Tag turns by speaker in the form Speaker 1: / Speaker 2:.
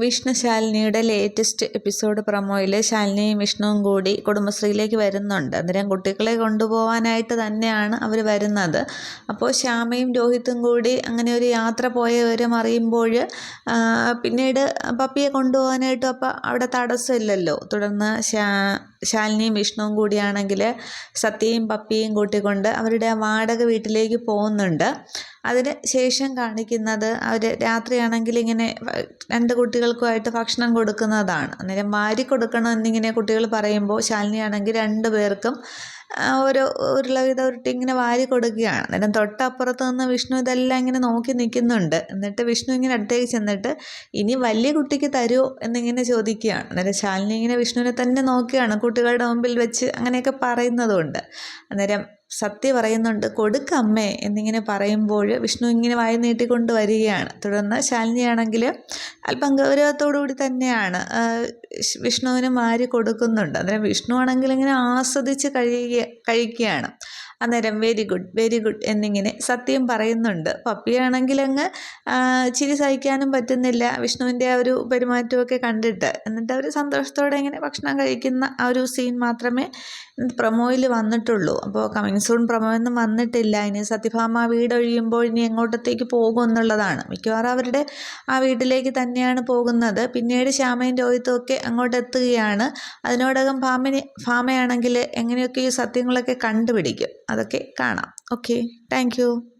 Speaker 1: വിഷ്ണു ശാലിനിയുടെ latest episode പ്രൊമോയിൽ ശാലിനിയും വിഷ്ണുവും കൂടി കുടുംബശ്രീയിലേക്ക് വരുന്നുണ്ട്. അന്നേരം കുട്ടികളെ കൊണ്ടുപോകാനായിട്ട് തന്നെയാണ് അവർ വരുന്നത്. അപ്പോൾ ശ്യാമയും രോഹിത്തും കൂടി അങ്ങനെ ഒരു യാത്ര പോയവരും അറിയുമ്പോൾ പിന്നീട് പപ്പിയെ കൊണ്ടുപോകാനായിട്ടും അപ്പോൾ അവിടെ തടസ്സമില്ലല്ലോ. തുടർന്ന് ശാ ശാലിനിയും വിഷ്ണുവും കൂടിയാണെങ്കിൽ സത്യയും പപ്പിയും കൂട്ടിക്കൊണ്ട് അവരുടെ വാടക വീട്ടിലേക്ക് പോകുന്നുണ്ട്. അതിന് ശേഷം കാണിക്കുന്നത് അവർ രാത്രിയാണെങ്കിൽ ഇങ്ങനെ രണ്ട് കുട്ടികൾക്കുമായിട്ട് ഭക്ഷണം കൊടുക്കുന്നതാണ്. അന്നേരം വാരി കൊടുക്കണം എന്നിങ്ങനെ കുട്ടികൾ പറയുമ്പോൾ ശാലിനിയാണെങ്കിൽ രണ്ട് പേർക്കും ഓരോ ഉരുള വീതം ഉരുട്ടി ഇങ്ങനെ വാരി കൊടുക്കുകയാണ്. അന്നേരം തൊട്ടപ്പുറത്ത് നിന്ന് വിഷ്ണു ഇതെല്ലാം ഇങ്ങനെ നോക്കി നിൽക്കുന്നുണ്ട്. എന്നിട്ട് വിഷ്ണു ഇങ്ങനെ അടുത്തേക്ക് ചെന്നിട്ട് ഇനി വലിയ കുട്ടിക്ക് തരുമോ എന്നിങ്ങനെ ചോദിക്കുകയാണ്. അന്നേരം ശാലിനി ഇങ്ങനെ വിഷ്ണുവിനെ തന്നെ നോക്കുകയാണ് കുട്ടികളുടെ മുമ്പിൽ വെച്ച് അങ്ങനെയൊക്കെ പറയുന്നതുകൊണ്ട്. അന്നേരം സത്യ പറയുന്നുണ്ട് കൊടുക്കമ്മേ എന്നിങ്ങനെ പറയുമ്പോൾ വിഷ്ണു ഇങ്ങനെ വായി നീട്ടിക്കൊണ്ട് വരികയാണ്. തുടർന്ന് ശാലിനിയാണെങ്കിൽ അല്പം ഗൗരവത്തോടുകൂടി തന്നെയാണ് വിഷ്ണുവിന് മാരി കൊടുക്കുന്നുണ്ട്. അന്നേരം വിഷ്ണു ആണെങ്കിൽ ഇങ്ങനെ ആസ്വദിച്ച് കഴിയുക കഴിക്കുകയാണ്. അന്നേരം വെരി ഗുഡ് വെരി ഗുഡ് എന്നിങ്ങനെ സത്യം പറയുന്നുണ്ട്. പപ്പിയാണെങ്കിൽ അങ്ങ് ചിരി സഹിക്കാനും പറ്റുന്നില്ല. വിഷ്ണുവിന്റെ ആ ഒരു പെരുമാറ്റമൊക്കെ കണ്ടിട്ട്. എന്നിട്ട് അവർ സന്തോഷത്തോടെ ഇങ്ങനെ ഭക്ഷണം കഴിക്കുന്ന ആ ഒരു സീൻ മാത്രമേ പ്രൊമോയിൽ വന്നിട്ടുള്ളൂ. അപ്പോൾ കമ്മിങ് സൂൺ പ്രമോ എന്നും വന്നിട്ടില്ല. ഇനി സത്യഭാമ വീടൊഴിയുമ്പോൾ ഇനി എങ്ങോട്ടത്തേക്ക് പോകും എന്നുള്ളതാണ്. മിക്കവാറും അവരുടെ ആ വീട്ടിലേക്ക് തന്നെയാണ് പോകുന്നത്. പിന്നീട് ശ്യാമയും രോഹിത്തും ഒക്കെ അങ്ങോട്ട് എത്തുകയാണ്. അതിനോടകം ഭാമന് ഭാമയാണെങ്കിൽ എങ്ങനെയൊക്കെ ഈ സത്യങ്ങളൊക്കെ കണ്ടുപിടിക്കും. അതൊക്കെ കാണാം. Okay thank